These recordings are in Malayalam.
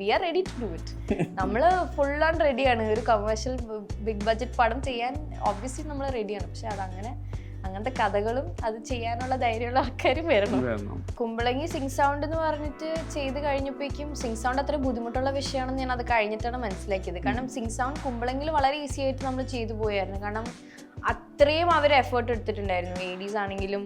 We are ready to do it നമ്മൾ ഫുൾ ആൻഡ് റെഡിയാണ് ഒരു കമേഴ്ഷ്യൽ ബിഗ് ബഡ്ജറ്റ് പടം ചെയ്യാൻ ഒബ്വിയസ്ലി നമ്മൾ റെഡിയാണ് പക്ഷെ അതങ്ങനെ അങ്ങനത്തെ കഥകളും അത് ചെയ്യാനുള്ള ധൈര്യമുള്ള ആൾക്കാരും വരണം. കുമ്പളങ്ങി സിങ് സൗണ്ട് എന്ന് പറഞ്ഞിട്ട് ചെയ്ത് കഴിഞ്ഞപ്പോഴേക്കും സിങ് സൗണ്ട് അത്ര ബുദ്ധിമുട്ടുള്ള വിഷയമാണെന്ന് ഞാൻ അത് കഴിഞ്ഞിട്ടാണ് മനസ്സിലാക്കിയത്. കാരണം സിങ് സൗണ്ട് കുമ്പളങ്ങിൽ വളരെ ഈസി ആയിട്ട് നമ്മൾ ചെയ്തു പോയായിരുന്നു. കാരണം അത്രയും അവർ എഫേർട്ട് എടുത്തിട്ടുണ്ടായിരുന്നു. ലേഡീസ് ആണെങ്കിലും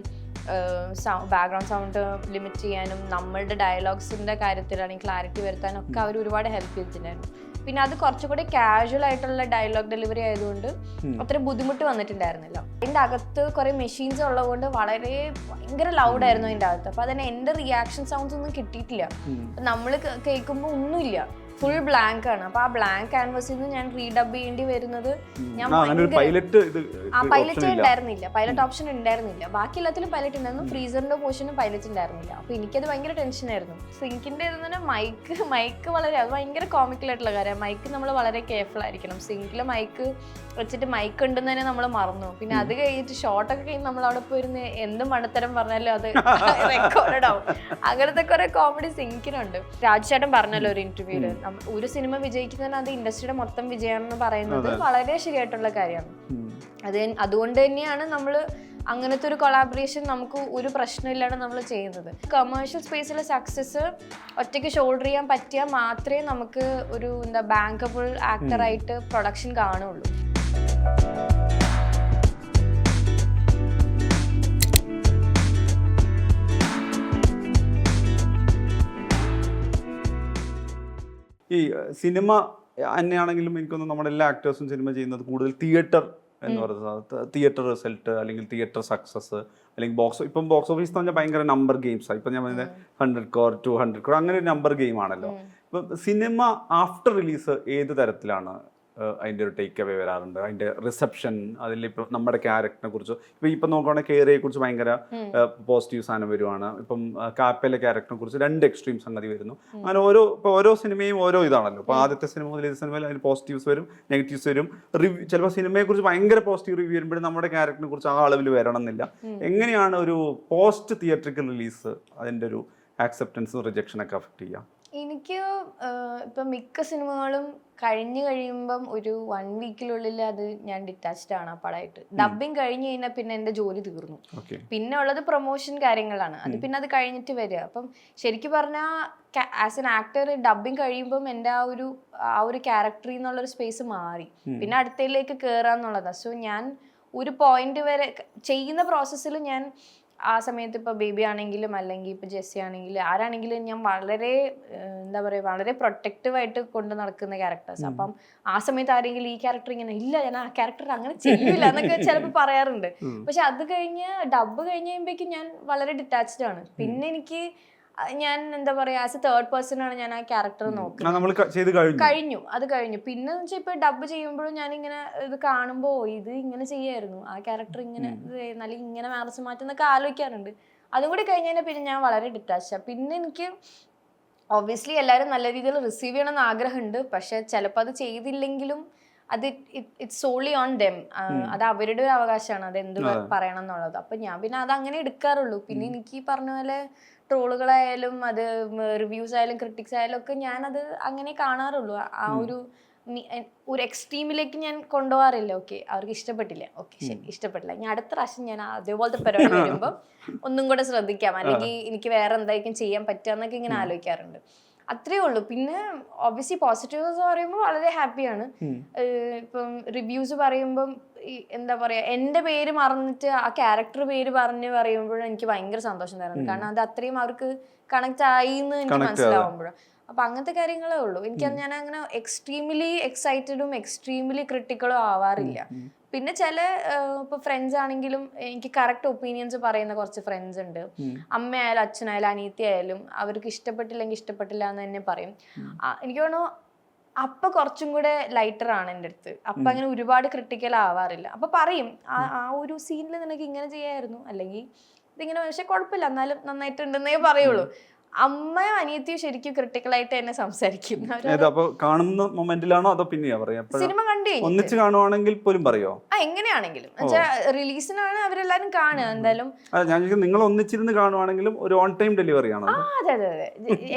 ബാക്ക്ഗ്രൗണ്ട് സൗണ്ട് ലിമിറ്റ് ചെയ്യാനും നമ്മളുടെ ഡയലോഗ്സിന്റെ കാര്യത്തിലാണെങ്കിൽ ക്ലാരിറ്റി വരുത്താനും ഒക്കെ അവർ ഒരുപാട് ഹെൽപ്പ് ചെയ്തിട്ടുണ്ടായിരുന്നു. പിന്നെ അത് കുറച്ചുകൂടി കാഷ്വൽ ആയിട്ടുള്ള ഡയലോഗ് ഡെലിവറി ആയതുകൊണ്ട് അത്ര ബുദ്ധിമുട്ട് വന്നിട്ടുണ്ടായിരുന്നില്ല. അതിന്റെ അകത്ത് കുറേ മെഷീൻസ് ഉള്ളതുകൊണ്ട് വളരെ ഭയങ്കര ലൗഡ് ആയിരുന്നു അതിന്റെ അകത്ത്. അപ്പോൾ അതിന് എന്റെ റിയാക്ഷൻ സൗണ്ട്സ് ഒന്നും കിട്ടിയിട്ടില്ല. നമ്മൾ കേൾക്കുമ്പോൾ ഒന്നുമില്ല. ഫുൾ ബ്ലാങ്ക് ആണ്. അപ്പൊ ആ ബ്ലാങ്ക് ക്യാൻവസിൽ നിന്ന് ഞാൻ റീഡബ് ചെയ്യേണ്ടി വരുന്നത് ഞാൻ പൈലറ്റ് ഉണ്ടായിരുന്നില്ല. പൈലറ്റ് ഓപ്ഷൻ ഉണ്ടായിരുന്നില്ല. ബാക്കി എല്ലാത്തിലും പൈലറ്റ് ഉണ്ടായിരുന്നു ഫ്രീസറിന്റെ പോർഷനും പൈലറ്റ് ഉണ്ടായിരുന്നില്ല. അപ്പൊ എനിക്കത് ഭയങ്കര ടെൻഷനായിരുന്നു സിങ്കിന്റെ തന്നെ മൈക്ക് മൈക്ക് വളരെ അത് ഭയങ്കര കോമിക്കലായിട്ടുള്ള കാര്യം മൈക്ക് നമ്മൾ വളരെ കെയർഫുൾ ആയിരിക്കണം. സിങ്കിൽ മൈക്ക് വെച്ചിട്ട് മൈക്ക് ഉണ്ടെന്ന് തന്നെ നമ്മൾ മറന്നു. പിന്നെ അത് കഴിഞ്ഞിട്ട് ഷോട്ടൊക്കെ കഴിഞ്ഞ് നമ്മൾ അവിടെ പോയിരുന്ന് എന്ത് മണത്തരം പറഞ്ഞാലും അത് റെക്കോർഡ് ആവും. അങ്ങനത്തെ കുറെ കോമഡി സിങ്കിനുണ്ട് രാജ്ചേട്ടൻ പറഞ്ഞല്ലോ ഒരു ഇന്റർവ്യൂൽ ഒരു സിനിമ വിജയിക്കുന്നതിന് അത് ഇൻഡസ്ട്രിയുടെ മൊത്തം വിജയമാണെന്ന് പറയുന്നത് വളരെ ശരിയായിട്ടുള്ള കാര്യമാണ്. അത് അതുകൊണ്ട് തന്നെയാണ് നമ്മൾ അങ്ങനത്തെ ഒരു കൊളാബറേഷൻ നമുക്ക് ഒരു പ്രശ്നമില്ലാതെ നമ്മൾ ചെയ്യുന്നത്. കമേഴ്ഷ്യൽ സ്പേസിലെ സക്സസ് ഒറ്റയ്ക്ക് ഷോൾഡർ ചെയ്യാൻ പറ്റിയാൽ മാത്രമേ നമുക്ക് ഒരു എന്താ ബാങ്കബിൾ ആക്ടറായിട്ട് പ്രൊഡക്ഷൻ കാണുള്ളൂ. ഈ സിനിമ തന്നെയാണെങ്കിലും എനിക്കൊന്നും നമ്മുടെ എല്ലാ ആക്ടേഴ്സും സിനിമ ചെയ്യുന്നത് കൂടുതൽ തിയേറ്റർ എന്ന് പറയുന്നത്. തിയേറ്റർ റിസൾട്ട് അല്ലെങ്കിൽ തിയേറ്റർ സക്സസ് അല്ലെങ്കിൽ ബോക്സ് ഇപ്പം ബോക്സ് ഓഫീസ് എന്ന് പറഞ്ഞാൽ ഭയങ്കര നമ്പർ ഗെയിംസ് ആണ് ഇപ്പം ഞാൻ പറഞ്ഞത് hundred crore two hundred crore അങ്ങനെ ഒരു നമ്പർ ഗെയിം ആണല്ലോ. ഇപ്പം സിനിമ ആഫ്റ്റർ റിലീസ് ഏത് തരത്തിലാണ്? ഏഹ്, അതിന്റെ ഒരു ടേക്ക് അവേ വരാറുണ്ട്. അതിന്റെ റിസപ്ഷൻ ഇപ്പം നമ്മുടെ ക്യാരക്ടറിനെ കുറിച്ച് ഇപ്പം ഇപ്പം നോക്കുകയാണെങ്കിൽ കേരയെ കുറിച്ച് ഭയങ്കര പോസിറ്റീവ് സാധനം വരുവാണ്. ഇപ്പം കാപ്പയിലെ ക്യാരക്ടറിനെ കുറിച്ച് രണ്ട് എക്സ്ട്രീം സംഗതി വരുന്നു. അങ്ങനെ ഓരോ ഇപ്പോൾ ഓരോ സിനിമയും ഓരോ ഇതാണല്ലോ. ഇപ്പോൾ ആദ്യത്തെ സിനിമ മുതൽ ഏത് സിനിമയിൽ അതിന് പോസിറ്റീവ്സ് വരും നെഗറ്റീവ്സ് വരും. റിവ്യൂ ചിലപ്പോൾ സിനിമയെ കുറിച്ച് ഭയങ്കര പോസിറ്റീവ് റിവ്യൂ വരുമ്പോഴും നമ്മുടെ ക്യാരക്ടറിനെ കുറിച്ച് ആ അളവിൽ വരണം എന്നില്ല. എങ്ങനെയാണ് ഒരു പോസ്റ്റ് തിയേറ്ററിക്കൽ റിലീസ് അതിന്റെ ഒരു ആക്സെപ്റ്റൻസും റിജക്ഷനൊക്കെ അഫക്റ്റ് അഫക്ട് ചെയ്യാം? എനിക്ക് ഇപ്പം മിക്ക സിനിമകളും കഴിഞ്ഞു കഴിയുമ്പം ഒരു വൺ വീക്കിനുള്ളിൽ അത് ഞാൻ ഡിറ്റാച്ച്ഡ് ആണ് ആ പടമായിട്ട് ഡബിങ് കഴിഞ്ഞ് കഴിഞ്ഞാൽ പിന്നെ എന്റെ ജോലി തീർന്നു. പിന്നെ ഉള്ളത് പ്രൊമോഷൻ കാര്യങ്ങളാണ്. അത് പിന്നെ അത് കഴിഞ്ഞിട്ട് വരിക അപ്പം ശരിക്കും പറഞ്ഞാൽ ആസ് എൻ ആക്ടർ ഡബിങ് കഴിയുമ്പം എന്റെ ആ ഒരു ആ ഒരു ക്യാരക്ടറിൽ നിന്നുള്ളൊരു സ്പേസ് മാറി. പിന്നെ അടുത്തയിലേക്ക് കയറാന്നുള്ളതാണ് സോ ഞാൻ ഒരു പോയിന്റ് വരെ ചെയ്യുന്ന പ്രോസസ്സിൽ ഞാൻ ആ സമയത്ത് ഇപ്പോൾ ബേബി ആണെങ്കിലും അല്ലെങ്കിൽ ഇപ്പോൾ ജെസ്സി ആണെങ്കിലും ആരാണെങ്കിലും ഞാൻ വളരെ എന്താ പറയുക വളരെ പ്രൊട്ടക്റ്റീവായിട്ട് കൊണ്ട് നടക്കുന്ന ക്യാരക്ടേഴ്സ് അപ്പം ആ സമയത്ത് ആരെങ്കിലും ഈ ക്യാരക്ടർ ഇങ്ങനെ ഇല്ല ഞാൻ ആ ക്യാരക്ടർ അങ്ങനെ ചെയ്യില്ല എന്നൊക്കെ ചിലപ്പോൾ പറയാറുണ്ട്. പക്ഷെ അത് കഴിഞ്ഞ് ഡബ് കഴിഞ്ഞ് കഴിയുമ്പോഴേക്കും ഞാൻ വളരെ ഡിറ്റാച്ച്ഡ് ആണ്. പിന്നെ എനിക്ക് ഞാൻ എന്താ പറയാ ആസ് എ തേർഡ് പേഴ്സൺ ആണ് ഞാൻ ആ ക്യാരക്ടർ നോക്കുന്നത്. കഴിഞ്ഞു. അത് കഴിഞ്ഞു. പിന്നെ വെച്ചാൽ ഇപ്പൊ ഡബ് ചെയ്യുമ്പോഴും ഞാൻ ഇങ്ങനെ ഇത് കാണുമ്പോ ഇത് ഇങ്ങനെ ചെയ്യായിരുന്നു. ആ ക്യാരക്ടർ ഇങ്ങനെ നല്ല ഇങ്ങനെ മാറിച്ച് മാറ്റുന്നൊക്കെ ആലോചിക്കാറുണ്ട്. അതും കൂടി കഴിഞ്ഞാൽ പിന്നെ ഞാൻ വളരെ ഡിറ്റാച്ച് പിന്നെ എനിക്ക് ഒബ്വിയസ്ലി എല്ലാവരും നല്ല രീതിയിൽ റിസീവ് ചെയ്യണമെന്ന് ആഗ്രഹമുണ്ട്. പക്ഷെ ചിലപ്പോൾ അത് ചെയ്തില്ലെങ്കിലും അത് ഇറ്റ്സ് സോളി ഓൺ ഡെം അത് അവരുടെ ഒരു അവകാശമാണ്. അത്. എന്ത് പറയണം എന്നുള്ളത്. അപ്പൊ ഞാൻ പിന്നെ അത് അങ്ങനെ എടുക്കാറുള്ളൂ. പിന്നെ എനിക്ക് ഈ പറഞ്ഞ പോലെ ട്രോളുകളായാലും അത് റിവ്യൂസ് ആയാലും ക്രിട്ടിക്സ് ആയാലും ഒക്കെ ഞാനത് അങ്ങനെ കാണാറുള്ളൂ. ആ- ഒരു ഒരു എക്സ്ട്രീമിലേക്ക് ഞാൻ കൊണ്ടുപോകാറില്ല. ഓക്കെ അവർക്ക് ഇഷ്ടപ്പെട്ടില്ല. ഓക്കെ ശരി ഇഷ്ടപ്പെട്ടില്ല. ഞാൻ അടുത്ത പ്രാവശ്യം ഞാൻ അതേപോലത്തെ പരിപാടി വരുമ്പോൾ ഒന്നും കൂടെ ശ്രദ്ധിക്കാം. അല്ലെങ്കിൽ എനിക്ക് വേറെ എന്തായിരിക്കും ചെയ്യാൻ പറ്റുക എന്നൊക്കെ ഇങ്ങനെ ആലോചിക്കാറുണ്ട്. അത്രേ ഉള്ളൂ. പിന്നെ ഒബ്വിയസ്ലി പോസിറ്റീവ്സ് പറയുമ്പോൾ വളരെ ഹാപ്പിയാണ് ഇപ്പം റിവ്യൂസ് പറയുമ്പം എന്താ പറയാ എന്റെ പേര് മറന്നിട്ട് ആ ക്യാരക്ടർ പേര് പറഞ്ഞ് പറയുമ്പോഴും എനിക്ക് ഭയങ്കര സന്തോഷം തരുന്നു. കാരണം അത് അത്രയും അവർക്ക് കണക്ട് ആയി എന്ന് എനിക്ക് മനസ്സിലാവുമ്പോഴും. അപ്പൊ അങ്ങനത്തെ കാര്യങ്ങളേ ഉള്ളൂ. എനിക്ക് ഞാൻ അങ്ങനെ എക്സ്ട്രീംലി എക്സൈറ്റഡും എക്സ്ട്രീംലി ക്രിട്ടിക്കലും ആവാറില്ല. പിന്നെ ചില ഇപ്പൊ ഫ്രണ്ട്സ് ആണെങ്കിലും എനിക്ക് കറക്റ്റ് ഒപ്പീനിയൻസ് പറയുന്ന കുറച്ച് ഫ്രണ്ട്സ് ഉണ്ട്. അമ്മയായാലും അച്ഛനായാലും അനിയത്തി ആയാലും അവർക്ക് ഇഷ്ടപ്പെട്ടില്ലെങ്കിൽ ഇഷ്ടപ്പെട്ടില്ല എന്ന് തന്നെ പറയും. എനിക്ക് തോന്നുന്നു അപ്പൊ കുറച്ചും കൂടെ ലൈറ്റർ ആണ് എന്റെ അടുത്ത്. അപ്പൊ അങ്ങനെ ഒരുപാട് ക്രിട്ടിക്കൽ ആവാറില്ല. അപ്പൊ പറയും ആ ഒരു സീനിൽ നിനക്ക് ഇങ്ങനെ ചെയ്യായിരുന്നു. അല്ലെങ്കിൽ ഇതിങ്ങനെ പക്ഷെ കുഴപ്പമില്ല എന്നാലും നന്നായിട്ടുണ്ടെന്നേ പറയുള്ളൂ. അമ്മയും അനിയത്തിയും ശരിക്കും ക്രിട്ടിക്കലായിട്ട് എന്നെ സംസാരിക്കും. സിനിമ ഒന്നിച്ച് കാണുവാണെങ്കിൽ പോലും പറയോ? ആ എങ്ങനെയാണെങ്കിലും. റിലീസിനാണ് അവരെല്ലാരും കാണുക എന്തായാലും. ഞാൻ നിങ്ങൾ ഒന്നിച്ചിരുന്ന് കാണുവാണെങ്കിലും ഒരു ഓൺ ടൈം ഡെലിവറി ആണോ ആ അതെ അതെ അതെ.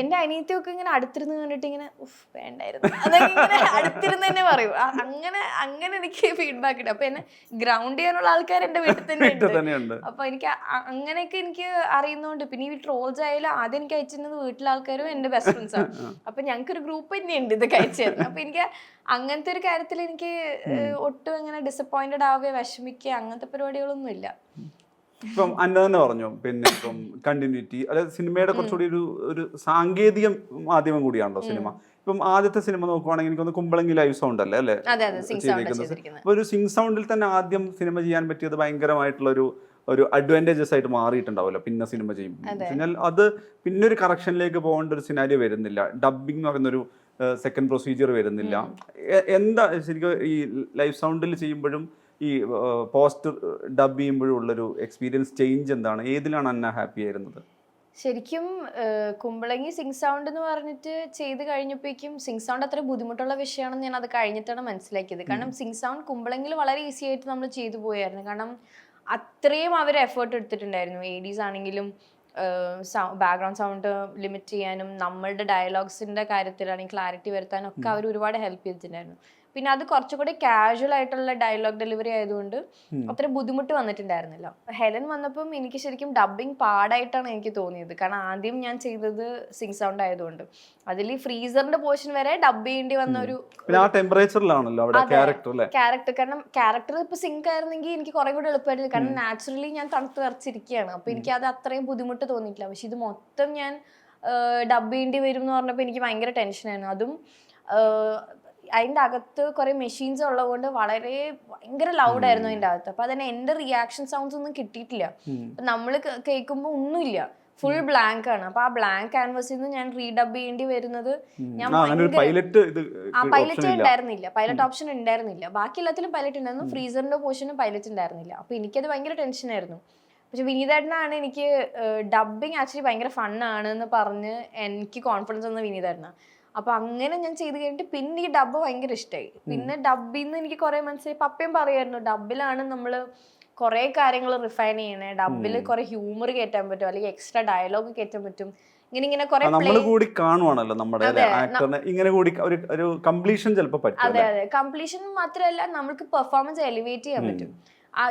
എന്റെ അനിയത്തിയൊക്കെ ഇങ്ങനെ അടുത്തിരുന്ന് കണ്ടിട്ട് ഇങ്ങനെ ഉഫ് വേണ്ടായിരുന്നു. അതൊക്കെ ഇങ്ങനെ അടുത്തിരുന്ന് തന്നെ പറയും. അങ്ങനെ അങ്ങനെ എനിക്ക് ഫീഡ്ബാക്ക് ഉണ്ട് അപ്പൊ എന്നെ ഗ്രൗണ്ട് ചെയ്യാനുള്ള ആൾക്കാർ എന്റെ വീട്ടിൽ തന്നെ ഉണ്ട് അപ്പൊ എനിക്ക് അങ്ങനെയൊക്കെ എനിക്ക് അറിയുന്നോണ്ട്. പിന്നെ ഈ ട്രോൾസ് ആയാലും ആദ്യം എനിക്ക് അയച്ചിരുന്നത് വീട്ടിലെ ആൾക്കാരും എന്റെ ബെസ്റ്റ് ഫ്രണ്ട്സ് ആണ്. അപ്പൊ ഞങ്ങൾക്ക് ഒരു ഗ്രൂപ്പ് തന്നെയുണ്ട് ഇത് കഴിച്ചു തരുന്നത്. അപ്പൊ എനിക്ക് അങ്ങനത്തെ ഒരു കാര്യത്തിൽ എനിക്ക് ഒട്ടും അങ്ങനെ ഡിസപ്പോയിന്റഡ് ആവുകയോ വിഷമിക്കുക അങ്ങനത്തെ പരിപാടികളൊന്നും ഇല്ല. ഇപ്പം അന്ന തന്നെ പറഞ്ഞു. പിന്നെ ഇപ്പം കണ്ടിന്യൂറ്റി അതായത് സിനിമയുടെ കുറച്ചുകൂടി ഒരു ഒരു സാങ്കേതിക മാധ്യമം കൂടിയാണല്ലോ സിനിമ. ഇപ്പം ആദ്യത്തെ സിനിമ നോക്കുവാണെങ്കിൽ എനിക്കൊന്ന് കുമ്പളങ്ങി ലൈവ് സൗണ്ട് അല്ലേ അല്ലേ? ചെയ്തിരിക്കുന്നത്. അപ്പൊ ഒരു സിംഗ് സൗണ്ടിൽ തന്നെ ആദ്യം സിനിമ ചെയ്യാൻ പറ്റിയത് ഭയങ്കരമായിട്ടുള്ള ഒരു ഒരു അഡ്വാന്റേജസ് ആയിട്ട് മാറിയിട്ടുണ്ടാവുമല്ലോ. പിന്നെ സിനിമ ചെയ്യുമ്പോൾ. അത്. പിന്നെ ഒരു കറക്ഷനിലേക്ക് പോകേണ്ട ഒരു സിനാരി വരുന്നില്ല. ഡബിങ് എന്ന് പറയുന്ന ഒരു സെക്കൻഡ് പ്രൊസീജിയർ വരുന്നില്ല. എന്താ ശരിക്കും ഈ ലൈവ് സൗണ്ടിൽ ചെയ്യുമ്പോഴും ഈ പോസ്റ്റ് ഡബ് ചെയ്യുമ്പോഴും ഉള്ളൊരു എക്സ്പീരിയൻസ് ചേഞ്ച് എന്താണ്? ഏതിലാണ് അന്ന ഹാപ്പി ആയിരുന്നത്? ശരിക്കും കുമ്പളങ്ങി സിംഗ് സൗണ്ട് എന്ന് പറഞ്ഞിട്ട് ചെയ്ത് കഴിഞ്ഞപ്പോഴേക്കും സിംഗ് സൗണ്ട് അത്ര ബുദ്ധിമുട്ടുള്ള വിഷയമാണെന്ന് ഞാൻ അത് കഴിഞ്ഞിട്ടാണ് മനസ്സിലാക്കിയത്. കാരണം സിംഗ് സൗണ്ട് കുമ്പളങ്ങിൽ വളരെ ഈസി ആയിട്ട് നമ്മൾ ചെയ്തു പോയായിരുന്നു. കാരണം അത്രയും അവർ എഫേർട്ട് എടുത്തിട്ടുണ്ടായിരുന്നു. എഡീസ് ആണെങ്കിലും ബാക്ക്ഗ്രൗണ്ട് സൗണ്ട് ലിമിറ്റ് ചെയ്യാനും നമ്മളുടെ ഡയലോഗ്സിന്റെ കാര്യത്തിലാണെങ്കിൽ ക്ലാരിറ്റി വരുത്താനും ഒക്കെ അവർ ഒരുപാട് ഹെൽപ്പ് ചെയ്തിട്ടുണ്ടായിരുന്നു. പിന്നെ അത് കുറച്ചുകൂടി കാഷ്വൽ ആയിട്ടുള്ള ഡയലോഗ് ഡെലിവറി ആയതുകൊണ്ട് അത്ര ബുദ്ധിമുട്ട് വന്നിട്ടുണ്ടായിരുന്നില്ല. ഹെലൻ വന്നപ്പം എനിക്ക് ശരിക്കും ഡബിങ് പാടായിട്ടാണ് എനിക്ക് തോന്നിയത്. കാരണം ആദ്യം ഞാൻ ചെയ്തത് സിംഗ് സൗണ്ട് ആയതുകൊണ്ട്. അതിൽ ഈ ഫ്രീസറിന്റെ പോർഷൻ വരെ ഡബ് ചെയ്യേണ്ടി വന്ന ഒരു ടെമ്പറേച്ചറിലാണല്ലോ ക്യാരക്ടർ കാരണം ക്യാരക്ടർ ഇപ്പൊ സിങ്ക് ആയിരുന്നെങ്കിൽ എനിക്ക് കുറെ കൂടി എളുപ്പമായിരുന്നു. കാരണം നാച്ചുറലി ഞാൻ തണുത്ത് വരച്ചിരിക്കുകയാണ് അപ്പൊ എനിക്ക് അത് അത്രയും ബുദ്ധിമുട്ട് തോന്നിയിട്ടില്ല. പക്ഷെ ഇത് മൊത്തം ഞാൻ ഡബ് ചെയ്യേണ്ടി വരും എന്ന് പറഞ്ഞപ്പോൾ എനിക്ക് ഭയങ്കര ടെൻഷനായിരുന്നു അതും ആഹ്, അതിന്റെ അകത്ത് കുറെ മെഷീൻസ് ഉള്ളതുകൊണ്ട് വളരെ ഭയങ്കര ലൗഡായിരുന്നു അതിന്റെ അകത്ത്. അപ്പൊ അതിന് എന്റെ റിയാക്ഷൻ സൗണ്ട്സ് ഒന്നും കിട്ടിയിട്ടില്ല. നമ്മൾ കേൾക്കുമ്പോൾ ഒന്നുമില്ല. ഫുൾ ബ്ലാങ്ക് ആണ്. അപ്പൊ ആ ബ്ലാങ്ക് ക്യാൻവസിൽ നിന്ന് ഞാൻ റീഡബ് ചെയ്യേണ്ടി വരുന്നത് ഞാൻ പൈലറ്റ് ആ പൈലറ്റ് ഉണ്ടായിരുന്നില്ല. പൈലറ്റ് ഓപ്ഷൻ ഉണ്ടായിരുന്നില്ല. ബാക്കി എല്ലാത്തിലും പൈലറ്റ് ഉണ്ടായിരുന്നു. ഫ്രീസറിന്റെ പോർഷനും പൈലറ്റ് ഉണ്ടായിരുന്നില്ല. അപ്പൊ എനിക്കത് ഭയങ്കര ടെൻഷൻ ആയിരുന്നു. പക്ഷെ വിനീതേട്ടനാണ് എനിക്ക് ഡബിങ് ആക്ച്വലി ഭയങ്കര ഫണ്ണാണ് എന്ന് പറഞ്ഞ് എനിക്ക് കോൺഫിഡൻസ് തന്ന വിനീതേട്ടനാ. അപ്പൊ അങ്ങനെ ഞാൻ ചെയ്ത് കഴിഞ്ഞിട്ട് പിന്നെ ഈ ഡബ് ഭയങ്കര ഇഷ്ടമായി പിന്നെ ഡബിൽ നിന്ന് എനിക്ക് കുറെ മനസ്സിലായി. പപ്പയും പറയായിരുന്നു ഡബിലാണ് നമ്മൾ കുറെ കാര്യങ്ങൾ റിഫൈൻ ചെയ്യണേ. ഡബിൽ കുറെ ഹ്യൂമർ കയറ്റാൻ പറ്റും അല്ലെങ്കിൽ എക്സ്ട്രാ ഡയലോഗ് കയറ്റാൻ പറ്റും. ഇങ്ങനെ ഇങ്ങനെ കുറെ നമ്മൾ കൂടി കാണുവാണല്ലോ നമ്മുടെ ആക്ടറിനെ ഇങ്ങനെ കൂടി ഒരു ഒരു കംപ്ലീഷൻ ചിലപ്പോൾ അതെ അതെ. കംപ്ലീഷൻ മാത്രമല്ല നമുക്ക് പെർഫോമൻസ് എലിവേറ്റ് ചെയ്യാൻ പറ്റും.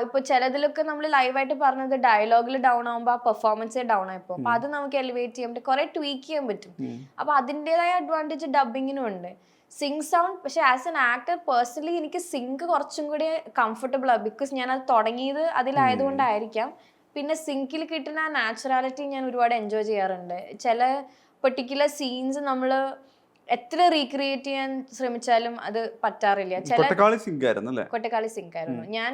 ഇപ്പൊ ചിലതിലൊക്കെ നമ്മൾ ലൈവായിട്ട് പറഞ്ഞത് ഡയലോഗിൽ ഡൗൺ ആകുമ്പോൾ ആ പെർഫോമൻസേ ഡൗൺ ആയിപ്പോ അപ്പൊ അത് നമുക്ക് എലിവേറ്റ് ചെയ്യാൻ പറ്റും. കുറെ ട്വീക്ക് ചെയ്യാൻ പറ്റും. അപ്പൊ അതിന്റെതായ അഡ്വാന്റേജ് ഡബിങ്ങിനും ഉണ്ട്. സിങ് സൗണ്ട് പക്ഷെ ആസ് എൻ ആക്ടർ പേഴ്സണലി എനിക്ക് സിങ്ക് കുറച്ചും കൂടി കംഫർട്ടബിൾ ആണ് ബിക്കോസ് ഞാൻ അത് തുടങ്ങിയത് അതിലായതുകൊണ്ടായിരിക്കാം. പിന്നെ സിങ്കിൽ കിട്ടുന്ന ആ നാച്ചുറാലിറ്റി ഞാൻ ഒരുപാട് എൻജോയ് ചെയ്യാറുണ്ട്. ചില പെർട്ടിക്കുലർ സീൻസ് നമ്മൾ എത്ര റീക്രിയേറ്റ് ചെയ്യാൻ ശ്രമിച്ചാലും അത് പറ്റാറില്ല. കൊട്ടക്കാളി സിങ്ക് ആയിരുന്നു അല്ലേ? കൊട്ടക്കാളി സിങ്ക് ആയിരുന്നു. ഞാൻ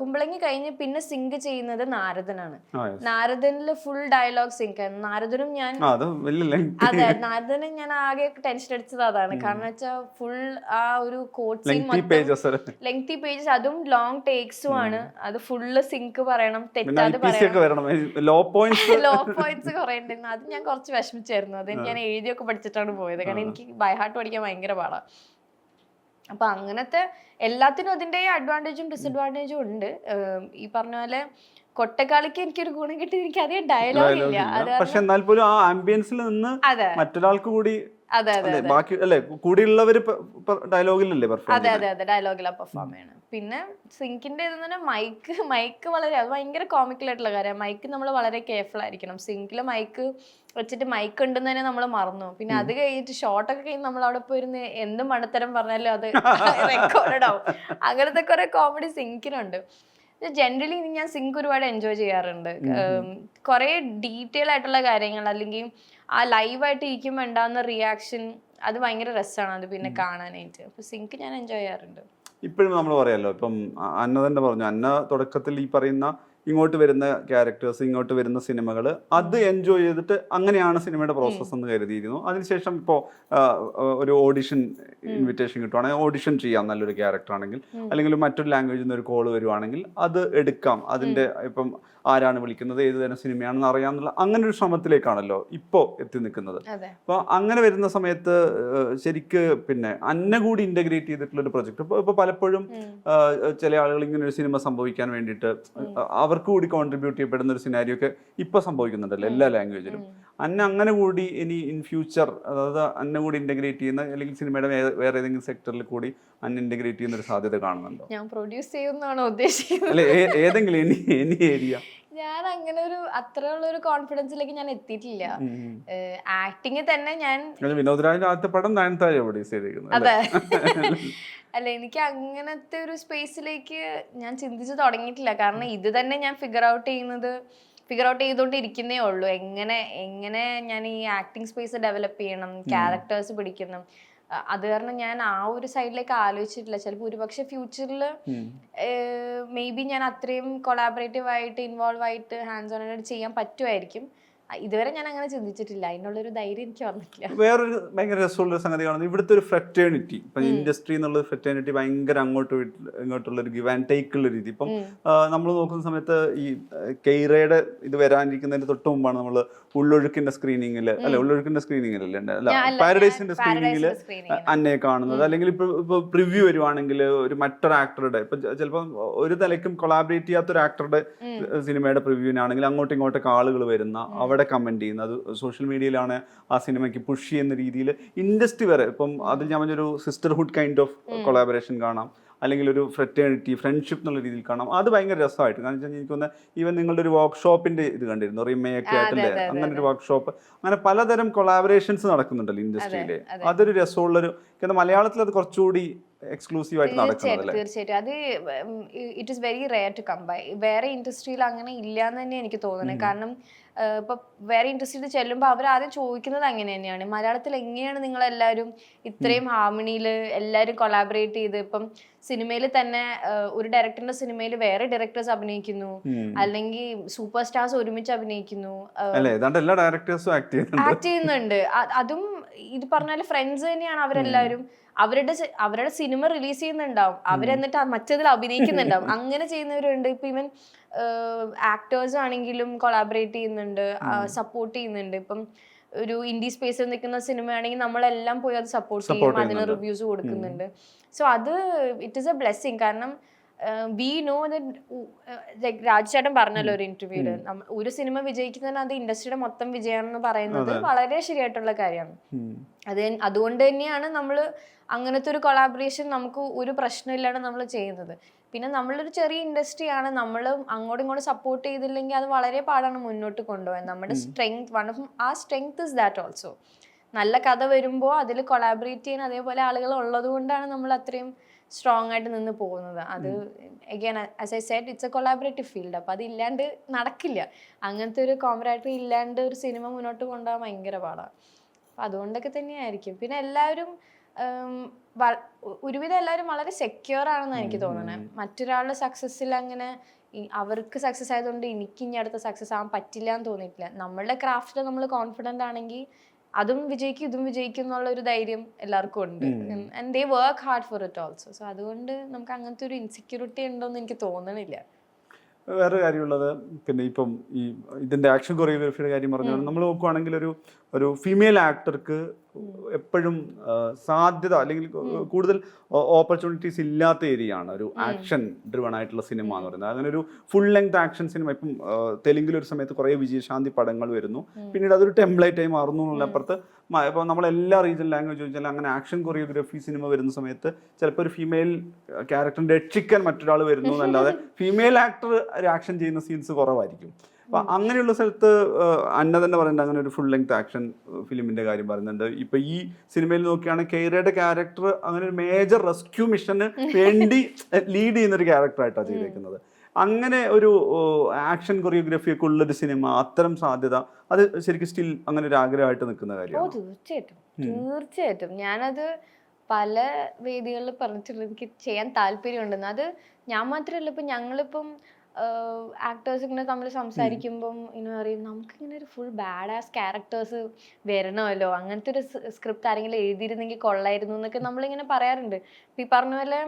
കുമ്പളങ്ങി കഴിഞ്ഞ് പിന്നെ സിങ്ക് ചെയ്യുന്നത് നാരദനാണ്. നാരദനിൽ നാരദനിൽ ഫുൾ ഡയലോഗ് സിങ്ക് ആയിരുന്നു. നാരദനും ഞാൻ അത് നാരദനും ഞാൻ ആകെ ടെൻഷൻ അടിച്ചത് അതാണ്. കാരണം വെച്ചാൽ ഫുൾ ആ ഒരു കോട്ട് സീൻ? ലെങ്തി പേജസ് അതും ലോങ് ടേക്സും ആണ്. അത് ഫുള്ള് സിങ്ക് പറയണം തെറ്റാതെ പറയണം. ലോ പോയിന്റ്സ് ലോ പോയിന്റ്സ് കുറെ ഉണ്ടായിരുന്നു അത് ഞാൻ കുറച്ച് വിഷമിച്ചായിരുന്നു. അത് ഞാൻ എഴുതിയൊക്കെ പഠിച്ചിട്ടാണ് പോയത്. കാരണം എനിക്ക് ബൈ ഹാർട്ട് പഠിക്കാൻ ഭയങ്കര പാടാ. അപ്പൊ അങ്ങനത്തെ എല്ലാത്തിനും അതിന്റെ അഡ്വാന്റേജും ഡിസഡ്വാന്റേജും ഉണ്ട്. ഈ പറഞ്ഞ പോലെ കൊട്ടക്കാളിക്ക് എനിക്കൊരു ഗുണം കിട്ടി എനിക്ക് അധികം ഡയലോഗ് ഇല്ല. അത് പക്ഷെ എന്നാൽ പോലും ആ ആംബിയൻസിൽ നിന്ന് അതെ. മറ്റൊരാൾക്ക് കൂടി അതെ അതെ അല്ലെ ബാക്കി അല്ലേ കൂടിയുള്ളവര് ഡയലോഗിലല്ലേ പെർഫോം അതെ അതെ അതെ ഡയലോഗിലാ പെർഫോം ചെയ്യണം പിന്നെ സിങ്കിന്റെ ഇത് തന്നെ മൈക്ക് മൈക്ക് വളരെ അത് ഭയങ്കര കോമിക്കൽ ആയിട്ടുള്ള കാര്യം മൈക്ക് നമ്മൾ വളരെ കെയർഫുൾ ആയിരിക്കണം. സിങ്കിൽ മൈക്ക് വെച്ചിട്ട് മൈക്ക് ഉണ്ടെന്ന് തന്നെ നമ്മൾ മറന്നു പിന്നെ അത് കഴിഞ്ഞിട്ട് ഷോട്ടൊക്കെ കഴിഞ്ഞ് നമ്മൾ അവിടെ പോയിരുന്ന് എന്ത് മണത്തരം പറഞ്ഞാലും അത് റെക്കോർഡ് ആവും. അങ്ങനത്തെ കുറെ കോമഡി സിങ്കിനുണ്ട് ജനറലി ഞാൻ സിങ്ക് ഒരുപാട് എൻജോയ് ചെയ്യാറുണ്ട്. കുറെ ഡീറ്റെയിൽ ആയിട്ടുള്ള കാര്യങ്ങൾ അല്ലെങ്കിൽ ആ ലൈവായിട്ട് ഇരിക്കുമ്പോൾ ഉണ്ടാകുന്ന റിയാക്ഷൻ അത് ഭയങ്കര രസമാണ് അത് പിന്നെ കാണാനായിട്ട്. അപ്പൊ സിങ്ക് ഞാൻ എൻജോയ് ചെയ്യാറുണ്ട്. ഇപ്പോഴും നമ്മൾ പറയാലോ ഇപ്പം അന്ന തന്നെ പറഞ്ഞു അന്ന തുടക്കത്തിൽ ഈ പറയുന്ന ഇങ്ങോട്ട് വരുന്ന ക്യാരക്ടേഴ്സ് ഇങ്ങോട്ട് വരുന്ന സിനിമകൾ അത് എൻജോയ് ചെയ്തിട്ട് അങ്ങനെയാണ് സിനിമയുടെ പ്രോസസ്സ് എന്ന് കരുതിയിരുന്നു. അതിനുശേഷം ഇപ്പോൾ ഒരു ഓഡിഷൻ ഇൻവിറ്റേഷൻ കിട്ടുവാണെങ്കിൽ ഓഡിഷൻ ചെയ്യാം നല്ലൊരു ക്യാരക്ടർ ആണെങ്കിൽ. അല്ലെങ്കിൽ മറ്റൊരു ലാംഗ്വേജിൽ നിന്ന് ഒരു കോൾ വരുവാണെങ്കിൽ അത് എടുക്കാം. അതിന്റെ ഇപ്പം ആരാണ് വിളിക്കുന്നത് ഏത് തരം സിനിമയാണെന്ന് അറിയാമെന്നുള്ള അങ്ങനെ ഒരു ശ്രമത്തിലേക്കാണല്ലോ ഇപ്പോൾ എത്തി നിൽക്കുന്നത്. അപ്പോൾ അങ്ങനെ വരുന്ന സമയത്ത് ശരിക്ക് പിന്നെ അന്നെ കൂടി ഇന്റഗ്രേറ്റ് ചെയ്തിട്ടുള്ള ഒരു പ്രൊജക്ട് ഇപ്പോൾ ഇപ്പോൾ പലപ്പോഴും ചില ആളുകൾ ഇങ്ങനെ ഒരു സിനിമ സംഭവിക്കാൻ വേണ്ടിയിട്ട് അവർക്ക് കൂടി കോൺട്രിബ്യൂട്ട് ചെയ്യപ്പെടുന്ന ഒരു സിനാരിയോ ഒക്കെ ഇപ്പോൾ സംഭവിക്കുന്നുണ്ടല്ലോ എല്ലാ ലാംഗ്വേജിലും അന്നെ അങ്ങനെ കൂടി ഇനി ഇൻ ഫ്യൂച്ചർ അതായത് അന്ന കൂടി ഇന്റഗ്രേറ്റ് ചെയ്യുന്ന അല്ലെങ്കിൽ സിനിമയുടെ വേറെ ഏതെങ്കിലും സെക്ടറിൽ കൂടി അന്ന ഇന്റഗ്രേറ്റ് ചെയ്യുന്ന ഒരു സാധ്യത കാണുന്നുണ്ടോ? ഞാൻ പ്രൊഡ്യൂസ് ചെയ്യുന്നതാണോ ഉദ്ദേശിക്കുന്നത്? അല്ലെ ഏതെങ്കിലും എനി എനി ഏരിയ ഞാൻ അങ്ങനെ ഒരു അത്രയുള്ള ഒരു കോൺഫിഡൻസിലേക്ക് ഞാൻ എത്തിയിട്ടില്ല. ആക്ടിങ് തന്നെ ഞാൻ വിനോദരാജിന്റെ ആദ്യത്തെ പടം നയൻതാര പ്രൊഡ്യൂസ് ചെയ്തിരിക്കുന്നത് അതെ. അല്ല എനിക്ക് അങ്ങനത്തെ ഒരു സ്പേസിലേക്ക് ഞാൻ ചിന്തിച്ചു തുടങ്ങിയിട്ടില്ല. കാരണം ഇത് തന്നെ ഞാൻ ഫിഗർ ഔട്ട് ചെയ്യുന്നത് ഫിഗർ ഔട്ട് ചെയ്തുകൊണ്ടിരിക്കുന്നേ ഉള്ളൂ. എങ്ങനെ എങ്ങനെ ഞാൻ ഈ ആക്ടിങ് സ്പേസ് ഡെവലപ്പ് ചെയ്യണം ക്യാരക്ടേഴ്സ് പിടിക്കണം. അത് കാരണം ഞാൻ ആ ഒരു സൈഡിലേക്ക് ആലോചിച്ചിട്ടില്ല. ചിലപ്പോൾ ഒരുപക്ഷെ ഫ്യൂച്ചറിൽ മേ ബി ഞാൻ അത്രയും കൊളാബറേറ്റീവ് ആയിട്ട് ഇൻവോൾവ് ആയിട്ട് ഹാൻഡ്സ് ഓൺ ആയിട്ട് ചെയ്യാൻ പറ്റുമായിരിക്കും. ഇതുവരെ ഞാൻ അങ്ങനെ ചിന്തിച്ചിട്ടില്ല. അതിനുള്ളൊരു ധൈര്യം എനിക്ക് വന്നിട്ടില്ല. വേറൊരു ഭയങ്കര രസമുള്ള സംഗതി കാണുന്നത് ഇവിടുത്തെ ഒരു ഫ്രറ്റേണിറ്റി ഇപ്പൊ ഇൻഡസ്ട്രി എന്നുള്ള ഫ്രറ്റേണിറ്റി ഭയങ്കര അങ്ങോട്ട് ഇങ്ങോട്ടുള്ള ഒരു ഗിവ് ആൻഡ് ടേക്ക് ഉള്ള രീതി. ഇപ്പം നമ്മൾ നോക്കുന്ന സമയത്ത് ഈ കെയ്റയുടെ ഇത് വരാനിരിക്കുന്നതിന് തൊട്ട് മുമ്പാണ് നമ്മൾ ഉള്ളൊഴുക്കിന്റെ സ്ക്രീനിങ്ങിൽ അല്ലെ ഉള്ളൊഴുക്കിന്റെ സ്ക്രീനിങ്ങിൽ അല്ല? പാരഡൈസിന്റെ സ്ക്രീനിങ്ങിൽ. അന്നയെ കാണുന്നത്. അല്ലെങ്കിൽ ഇപ്പൊ ഇപ്പൊ പ്രിവ്യൂ വരുവാണെങ്കിൽ ഒരു മറ്റൊരു ആക്ടറുടെ ഇപ്പൊ ചിലപ്പോൾ ഒരു തലയ്ക്കും കൊളാബറേറ്റ് ചെയ്യാത്ത ഒരു ആക്ടറുടെ സിനിമയുടെ പ്രിവ്യൂവിനാണെങ്കിൽ അങ്ങോട്ടും ഇങ്ങോട്ടൊക്കെ ആളുകൾ വരുന്ന അവിടെ കമന്റ് ചെയ്യുന്നത്. അത് സോഷ്യൽ മീഡിയയിലാണ് ആ സിനിമയ്ക്ക് പുഷ് ചെയ്യുന്ന രീതിയിൽ ഇൻഡസ്ട്രി വരെ. ഇപ്പം അതിൽ ഞാൻ പറഞ്ഞൊരു സിസ്റ്റർഹുഡ് കൈൻഡ് ഓഫ് കൊളാബറേഷൻ കാണാം. അല്ലെങ്കിൽ ഒരു ഫ്രറ്റേണിറ്റി ഫ്രണ്ട്ഷിപ്പ് എന്നുള്ള രീതിയിൽ കാണാം. അത് ഭയങ്കര രസമായിട്ട്. കാരണം വെച്ചാൽ എനിക്ക് തോന്നുന്നത് ഈവൻ നിങ്ങളുടെ ഒരു വർക്ക്ഷോപ്പിന്റെ ഇത് കണ്ടിരുന്നു. റീമേക്ക് ആയിട്ടല്ലേ അങ്ങനെ ഒരു വർക്ക്ഷോപ്പ് അങ്ങനെ പലതരം കൊളാബറേഷൻസ് നടക്കുന്നുണ്ടല്ലോ ഇൻഡസ്ട്രിയിൽ അതൊരു രസമുള്ളൊരു മലയാളത്തിൽ അത് കുറച്ചുകൂടി എക്സ്ക്ലൂസീവ് ആയിട്ട് നടക്കുന്നത് തീർച്ചയായിട്ടും. അത് it is very rare to combine വേറെ ഇൻഡസ്ട്രിയിൽ അങ്ങനെ ഇല്ല എന്ന് തന്നെ എനിക്ക് തോന്നുന്നത്. കാരണം ഇപ്പൊ വേറെ ഇൻഡസ്ട്രിയിൽ ചെല്ലുമ്പോൾ അവർ ആദ്യം ചോദിക്കുന്നത് അങ്ങനെ തന്നെയാണ്. മലയാളത്തിൽ എങ്ങനെയാണ് നിങ്ങൾ എല്ലാവരും ഇത്രയും ഹാർമണിയിൽ എല്ലാവരും കൊളാബറേറ്റ് ചെയ്ത്? ഇപ്പം സിനിമയിൽ തന്നെ ഒരു ഡയറക്ടറിന്റെ സിനിമയിൽ വേറെ ഡയറക്ടേഴ്സ് അഭിനയിക്കുന്നു. അല്ലെങ്കിൽ സൂപ്പർ സ്റ്റാർസ് ഒരുമിച്ച് അഭിനയിക്കുന്നു. ചെയ്യുന്നുണ്ട്. ആക്ട് ചെയ്യുന്നുണ്ട്. അതും ഇത് പറഞ്ഞാൽ ഫ്രണ്ട്സ് തന്നെയാണ് അവരെല്ലാവരും. അവരുടെ അവരുടെ സിനിമ റിലീസ് ചെയ്യുന്നുണ്ടാവും. അവരെന്നിട്ട് മറ്റതിൽ അഭിനയിക്കുന്നുണ്ടാവും. അങ്ങനെ ചെയ്യുന്നവരുണ്ട് ഇപ്പൊ ഇവൻ ആക്ടേഴ്സ് ആണെങ്കിലും കൊളാബറേറ്റ് ചെയ്യുന്നുണ്ട് സപ്പോർട്ട് ചെയ്യുന്നുണ്ട്. ഇപ്പം ഒരു ഇൻഡി സ്പേസിൽ നിൽക്കുന്ന സിനിമയാണെങ്കിൽ നമ്മളെല്ലാം പോയി അത് സപ്പോർട്ട് ചെയ്യും അതിന് റിവ്യൂസ് കൊടുക്കുന്നുണ്ട്. സോ അത് ഇറ്റ് ഇസ് എ ബ്ലെസ്സിങ് കാരണം വി നോ ലൈക് രാജേട്ടൻ പറഞ്ഞല്ലോ ഒരു ഇന്റർവ്യൂൽ ഒരു സിനിമ വിജയിക്കുന്നതിന് അത് ഇൻഡസ്ട്രിയുടെ മൊത്തം വിജയം എന്ന് പറയുന്നത് വളരെ ശരിയായിട്ടുള്ള കാര്യമാണ്. അത് അതുകൊണ്ട് തന്നെയാണ് നമ്മൾ അങ്ങനത്തെ ഒരു കൊളാബറേഷൻ നമുക്ക് ഒരു പ്രശ്നമില്ലാതെ നമ്മൾ ചെയ്യുന്നത്. പിന്നെ നമ്മളൊരു ചെറിയ ഇൻഡസ്ട്രി ആണ്. നമ്മൾ അങ്ങോട്ടും ഇങ്ങോട്ടും സപ്പോർട്ട് ചെയ്തില്ലെങ്കിൽ അത് വളരെ പാടാണ് മുന്നോട്ട് കൊണ്ടുപോകാൻ. നമ്മുടെ സ്ട്രെങ്ത് വൺ ഓഫ് ആ സ്ട്രെങ്ത് ഇസ് ദാറ്റ് ഓൾസോ നല്ല കഥ വരുമ്പോൾ അതിൽ കൊളാബറേറ്റ് ചെയ്യാൻ അതേപോലെ ആളുകൾ ഉള്ളത് കൊണ്ടാണ് നമ്മൾ അത്രയും സ്ട്രോങ് ആയിട്ട് നിന്ന് പോകുന്നത്. അത് again as I said it's a collaborative field അപ്പോൾ അതില്ലാണ്ട് നടക്കില്ല. അങ്ങനത്തെ ഒരു കോമ്പറേറ്ററി ഇല്ലാണ്ട് ഒരു സിനിമ മുന്നോട്ട് കൊണ്ടുപോകാൻ ഭയങ്കര പാടാണ് അപ്പം അതുകൊണ്ടൊക്കെ തന്നെയായിരിക്കും. പിന്നെ എല്ലാവരും ഒരുവിധം എല്ലാവരും വളരെ സെക്യൂർ ആണെന്ന് എനിക്ക് തോന്നുന്നത് മറ്റൊരാളുടെ സക്സസ്സിൽ അങ്ങനെ അവർക്ക് സക്സസ് ആയതുകൊണ്ട് എനിക്ക് ഇനി അടുത്ത സക്സസ് ആവാൻ പറ്റില്ല എന്ന് തോന്നിയിട്ടില്ല. നമ്മളുടെ ക്രാഫ്റ്റിൽ നമ്മൾ കോൺഫിഡന്റ് ആണെങ്കിൽ അതും വിജയിക്കും ഇതും വിജയിക്കും എന്നുള്ള ഒരു ധൈര്യം എല്ലാവർക്കും ഉണ്ട്. And they work hard for it also so അതുകൊണ്ട് നമുക്ക് അങ്ങനത്തെ ഒരു ഇൻസെക്യൂരിറ്റി ഉണ്ടോന്ന് എനിക്ക് തോന്നണില്ല. വേറെ കാര്യമുള്ളത് പിന്നെ ഇപ്പം ഈ ഇതിന്റെ ആക്ഷൻ കൊറിയോഗ്രഫിയുടെ കാര്യം പറഞ്ഞു നമ്മൾ നോക്കുവാണെങ്കിൽ ഒരു ഒരു ഫീമെയിൽ ആക്ടർക്ക് എപ്പോഴും സാധ്യത അല്ലെങ്കിൽ കൂടുതൽ ഓപ്പർച്യൂണിറ്റീസ് ഇല്ലാത്ത ഏരിയ ആണ്. ഒരു ആക്ഷൻ ഡ്രിവൺ ആയിട്ടുള്ള സിനിമ എന്ന് പറയുന്നത്. അങ്ങനെ ഒരു ഫുൾ ലെങ്ത് ആക്ഷൻ സിനിമ ഇപ്പം തെലുങ്കിൽ ഒരു സമയത്ത് കുറേ വിജയശാന്തി പടങ്ങൾ വരുന്നു. പിന്നീട് അതൊരു ടെംപ്ലേറ്റ് ആയി മാറുന്നു എന്നുള്ളപ്പുറത്ത് ഇപ്പോൾ നമ്മൾ എല്ലാ റീജിയൻ ലാംഗ്വേജ് ചോദിച്ചാലും അങ്ങനെ ആക്ഷൻ കൊറിയോഗ്രഫി സിനിമ വരുന്ന സമയത്ത് ചിലപ്പോൾ ഒരു ഫീമെയിൽ ക്യാരക്ടറിനെ രക്ഷിക്കാൻ മറ്റൊരാൾ വരുന്നു എന്നല്ലാതെ ഫീമെയിൽ ആക്ടർ ആക്ഷൻ ചെയ്യുന്ന സീൻസ് കുറവായിരിക്കും. അപ്പം അങ്ങനെയുള്ള സ്ഥലത്ത് അന്ന തന്നെ പറയുന്നുണ്ട് അങ്ങനെ ഒരു ഫുൾ ലെങ്ത് ആക്ഷൻ ഫിലിമിന്റെ കാര്യം പറയുന്നുണ്ട്. ഇപ്പം ഈ സിനിമയിൽ നോക്കിയാണെങ്കിൽ കെയ്റയുടെ ക്യാരക്ടർ അങ്ങനെ ഒരു മേജർ റെസ്ക്യൂ മിഷന് വേണ്ടി ലീഡ് ചെയ്യുന്ന ഒരു ക്യാരക്ടറായിട്ടാണ് ചെയ്തേക്കുന്നത്. അങ്ങനെ ഒരു ആക്ഷൻ കൊറിയോഗ്രഫി ഒക്കെ ഉള്ളൊരു സിനിമ അത്തരം സാധ്യത അത് ശരിക്കും സ്റ്റിൽ അങ്ങനെ ഒരു ആഗ്രഹമായിട്ട് നിൽക്കുന്ന കാര്യമാണ്? തീർച്ചയായിട്ടും. തീർച്ചയായിട്ടും. ഞാനത് പല വേദികളിൽ പറഞ്ഞിട്ടുണ്ട് എനിക്ക് ചെയ്യാൻ താല്പര്യമുണ്ടെന്ന്. അത് ഞാൻ മാത്രമല്ല ഇപ്പം ഞങ്ങളിപ്പം ആക്ടേഴ്സ് ഇങ്ങനെ തമ്മിൽ സംസാരിക്കുമ്പം ഇങ്ങനെ പറയും നമുക്കിങ്ങനെ ഒരു ഫുൾ ബാഡ് ആസ് ക്യാരക്ടേഴ്സ് വരണമല്ലോ. അങ്ങനത്തെ ഒരു സ്ക്രിപ്റ്റ് ആരെങ്കിലും എഴുതിയിരുന്നെങ്കിൽ കൊള്ളായിരുന്നു എന്നൊക്കെ നമ്മളിങ്ങനെ പറയാറുണ്ട്. ഈ പറഞ്ഞ പോലെ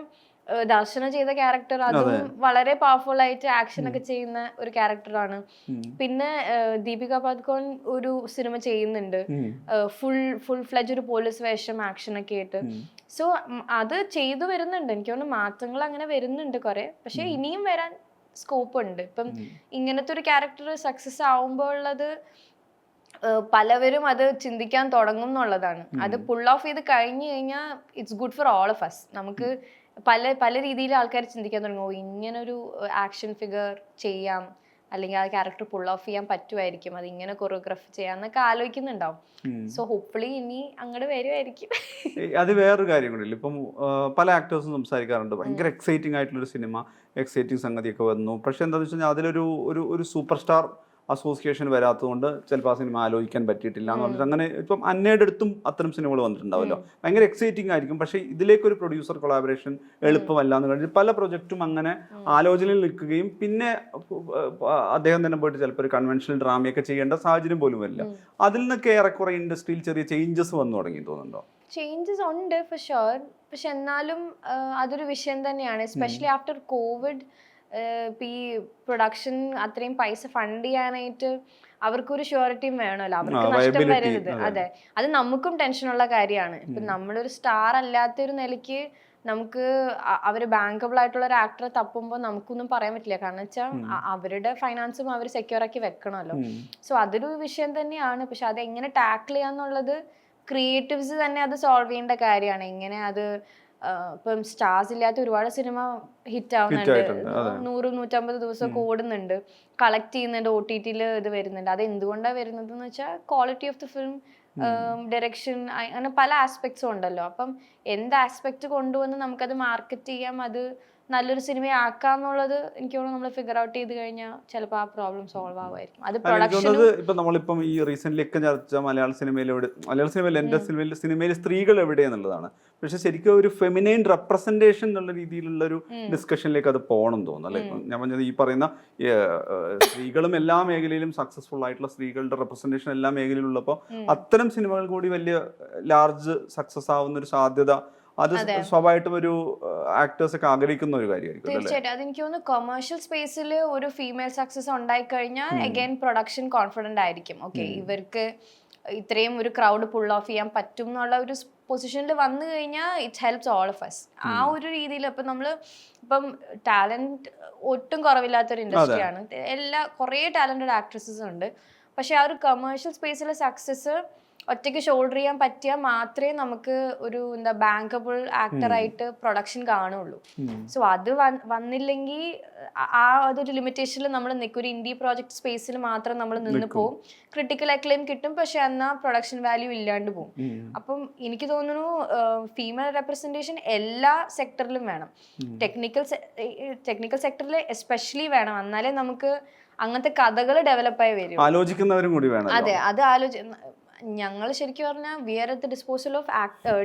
ദർശന ചെയ്ത ക്യാരക്ടർ അതും വളരെ പവർഫുൾ ആയിട്ട് ആക്ഷൻ ഒക്കെ ചെയ്യുന്ന ഒരു ക്യാരക്ടറാണ് പിന്നെ ദീപിക പാദ്കോൺ ഒരു സിനിമ ചെയ്യുന്നുണ്ട്. ഫുൾ ഫുൾ ഫ്ലജ് ഒരു പോലീസ് വേഷം ആക്ഷൻ ഒക്കെ ആയിട്ട്. സോ അത് ചെയ്തു വരുന്നുണ്ട്. എനിക്ക് തോന്നുന്നു മാറ്റങ്ങൾ അങ്ങനെ വരുന്നുണ്ട് കുറെ. പക്ഷെ ഇനിയും വരാൻ സ്കോപ്പ് ഉണ്ട് ഇപ്പം ഇങ്ങനത്തെ ഒരു ക്യാരക്ടർ സക്സസ് ആവുമ്പോൾ ഉള്ളത് പലവരും അത് ചിന്തിക്കാൻ തുടങ്ങും എന്നുള്ളതാണ് അത് പുൾ ഓഫ് ചെയ്ത് കഴിഞ്ഞു കഴിഞ്ഞാൽ it's good for all of us നമുക്ക് പല പല രീതിയിൽ ആൾക്കാർ ചിന്തിക്കാൻ തുടങ്ങും. ഓ ഇങ്ങനൊരു ആക്ഷൻ ഫിഗർ ചെയ്യാം. അല്ലെങ്കിൽ ആ ക്യാരക്ടർ പുൾ ഓഫ് ചെയ്യാൻ പറ്റുമായിരിക്കും. അത് ഇങ്ങനെ കൊറിയോഗ്രാഫ് ചെയ്യാന്നൊക്കെ ആലോചിക്കുന്നുണ്ടാവും. സോ ഹോപ്പ്ഫുള്ളി ഇനി അങ്ങോട്ട് വരുമായിരിക്കും അത് വേറൊരു കാര്യം കൂടില്ല ഇപ്പം പല ആക്ടേഴ്സും സംസാരിക്കാറുണ്ട്. ഭയങ്കര എക്സൈറ്റിംഗ് ആയിട്ടുള്ളൊരു സിനിമ എക്സൈറ്റിംഗ് സംഗതിയൊക്കെ വന്നു. പക്ഷെ എന്താണെന്ന് വെച്ച് കഴിഞ്ഞാൽ അതിലൊരു ഒരു ഒരു സൂപ്പർ സ്റ്റാർ അസോസിയേഷൻ വരാത്തതുകൊണ്ട് ചിലപ്പോൾ ആ സിനിമ ആലോചിക്കാൻ പറ്റിയിട്ടില്ല എന്ന് പറഞ്ഞിട്ട് അങ്ങനെ ഇപ്പം അന്നയുടെ അടുത്തും അത്തരം സിനിമകൾ വന്നിട്ടുണ്ടാവല്ലോ ഭയങ്കര എക്സൈറ്റിംഗ് ആയിരിക്കും. പക്ഷേ ഇതിലേക്ക് ഒരു പ്രൊഡ്യൂസർ കൊളാബറേഷൻ എളുപ്പമല്ല എന്ന് കണ്ടിട്ട് പല പ്രൊജക്റ്റും അങ്ങനെ ആലോചനയിൽ നിൽക്കുകയും പിന്നെ അദ്ദേഹം തന്നെ പോയിട്ട് ചിലപ്പോൾ ഒരു കൺവെൻഷണൽ ഡ്രാമയൊക്കെ ചെയ്യേണ്ട സാഹചര്യം പോലും വരില്ല. അതിൽ നിന്നൊക്കെ ഏറെക്കുറെ ഇൻഡസ്ട്രിയിൽ ചെറിയ ചേഞ്ചസ് വന്നു തുടങ്ങി തോന്നുന്നുണ്ടോ? ചേഞ്ചസ് ഉണ്ട് ഫോർ ഷുവർ പക്ഷെ എന്നാലും അതൊരു വിഷയം തന്നെയാണ്. എസ്പെഷ്യലി ആഫ്റ്റർ കോവിഡ് ഇപ്പം ഈ പ്രൊഡക്ഷൻ അത്രയും പൈസ ഫണ്ട് ചെയ്യാനായിട്ട് അവർക്കൊരു ഷ്യൂരിറ്റിയും വേണമല്ലോ. അവർക്ക് നഷ്ടം വരരുത്. അതെ. അതെ. നമുക്കും ടെൻഷനുള്ള കാര്യമാണ്. ഇപ്പം നമ്മളൊരു സ്റ്റാർ അല്ലാത്തൊരു നിലയ്ക്ക് നമുക്ക് അവർ അവർ ബാങ്കബിൾ ആയിട്ടുള്ള ഒരു ആക്ടറെ തപ്പുമ്പോൾ നമുക്കൊന്നും പറയാൻ പറ്റില്ല. കാരണം വെച്ചാൽ അവരുടെ ഫൈനാൻസും അവർ സെക്യൂർ ആക്കി വെക്കണമല്ലോ. സോ അതൊരു വിഷയം തന്നെയാണ്. പക്ഷെ അത് എങ്ങനെ ടാക്കിൾ ചെയ്യാന്നുള്ളത് ക്രിയേറ്റീവ്സ് തന്നെ അത് സോൾവ് ചെയ്യേണ്ട കാര്യമാണ്. എങ്ങനെ അത് ഇപ്പം സ്റ്റാർസ് ഇല്ലാത്ത ഒരുപാട് സിനിമ ഹിറ്റ് ആവുന്നുണ്ട്. നൂറ് നൂറ്റമ്പത് ദിവസം ഓടുന്നുണ്ട് കളക്ട് ചെയ്യുന്നുണ്ട് ഒ ടി ടിയിൽ ഇത് വരുന്നുണ്ട്. അത് എന്തുകൊണ്ടാണ് വരുന്നത് എന്ന് വെച്ചാൽ quality of the film direction അങ്ങനെ പല ആസ്പെക്ട്സും ഉണ്ടല്ലോ. അപ്പം എന്ത് ആസ്പെക്ട് കൊണ്ടുവന്ന് നമുക്കത് മാർക്കറ്റ് ചെയ്യാം അത് നല്ലൊരു സിനിമ ആക്കാന്നുള്ളത് എനിക്ക് തോന്നുന്നു നമ്മൾ ഫിഗർ ഔട്ട് ചെയ്ത് കഴിഞ്ഞാൽ ചിലപ്പോൾ ആ പ്രോബ്ലം സോൾവ് ആവുമായിരിക്കും. അത് ഇപ്പൊ നമ്മളിപ്പം ഈ റീസെന്റ് ഒക്കെ ചർച്ച മലയാള സിനിമയിൽ മലയാള സിനിമയിൽ എന്റെ സിനിമയിൽ സിനിമയിൽ സ്ത്രീകൾ എവിടെയെന്നുള്ളതാണ്. പക്ഷെ ശരിക്കും ഒരു ഫെമിനൈൻ റെപ്രസെന്റേഷൻ എന്നുള്ള രീതിയിലുള്ള ഒരു ഡിസ്കഷനിലേക്ക് അത് പോകണം തോന്നുന്നു. അല്ലെ? ഞാൻ പറഞ്ഞത് ഈ പറയുന്ന സ്ത്രീകളും എല്ലാ മേഖലയിലും സക്സസ്ഫുൾ ആയിട്ടുള്ള സ്ത്രീകളുടെ റെപ്രസെന്റേഷൻ എല്ലാ മേഖലയിലും ഉള്ളപ്പോൾ അത്തരം സിനിമകൾ കൂടി വലിയ ലാർജ് സക്സസ് ആവുന്ന ഒരു സാധ്യത അത് സ്വാഭാവികമായിട്ടും ഒരു ആക്ടേഴ്സ് ഒക്കെ ആഗ്രഹിക്കുന്ന ഒരു കാര്യമായിരിക്കും തീർച്ചയായിട്ടും. അതെനിക്ക് തോന്നുന്നു കൊമേഴ്ഷ്യൽ സ്പേസിൽ ഒരു ഫീമെയിൽ സക്സസ് ഉണ്ടായി കഴിഞ്ഞാൽ അഗൈൻ പ്രൊഡക്ഷൻ കോൺഫിഡന്റ് ആയിരിക്കും. ഓക്കെ ഇവർക്ക് ഇത്രയും ഒരു ക്രൗഡ് പുൾ ഓഫ് ചെയ്യാൻ പറ്റും എന്നുള്ള ഒരു പൊസിഷനിൽ വന്നു കഴിഞ്ഞാൽ it helps all of us ആ ഒരു രീതിയിൽ ഇപ്പം നമ്മൾ ഇപ്പം ടാലന്റ് ഒട്ടും കുറവില്ലാത്തൊരു ഇൻഡസ്ട്രിയാണ് എല്ലാ കുറേ ടാലന്റഡ് ആക്ട്രസസ് ഉണ്ട്. പക്ഷേ ആ ഒരു കമേഴ്ഷ്യൽ സ്പേസിലെ സക്സസ് ഒറ്റയ്ക്ക് ഷോൾഡർ ചെയ്യാൻ പറ്റിയാൽ മാത്രമേ നമുക്ക് ഒരു എന്താ ബാങ്കബിൾ ആക്ടറായിട്ട് പ്രൊഡക്ഷൻ കാണുള്ളൂ. സോ അത് വന്നില്ലെങ്കിൽ ആ- അതൊരു ലിമിറ്റേഷനിൽ നമ്മൾ നിൽക്കും. ഒരു ഇന്ത്യ പ്രോജക്ട് സ്പേസിൽ മാത്രം നമ്മൾ നിന്ന് പോകും ക്രിട്ടിക്കൽ അക്ലെയിം കിട്ടും. പക്ഷെ എന്നാൽ പ്രൊഡക്ഷൻ വാല്യൂ ഇല്ലാണ്ട് പോകും അപ്പം എനിക്ക് തോന്നുന്നു ഫീമെയിൽ റെപ്രസെന്റേഷൻ എല്ലാ സെക്ടറിലും വേണം. ടെക്നിക്കൽ ടെക്നിക്കൽ സെക്ടറിൽ എസ്പെഷ്യലി വേണം. എന്നാലേ നമുക്ക് അങ്ങനത്തെ കഥകൾ ഡെവലപ്പായി വരും. ആലോചിക്കുന്നവരും കൂടി വേണം അതെ അത് ആലോചി ഞങ്ങൾ ശരിക്കും പറഞ്ഞാൽ we are at the disposal of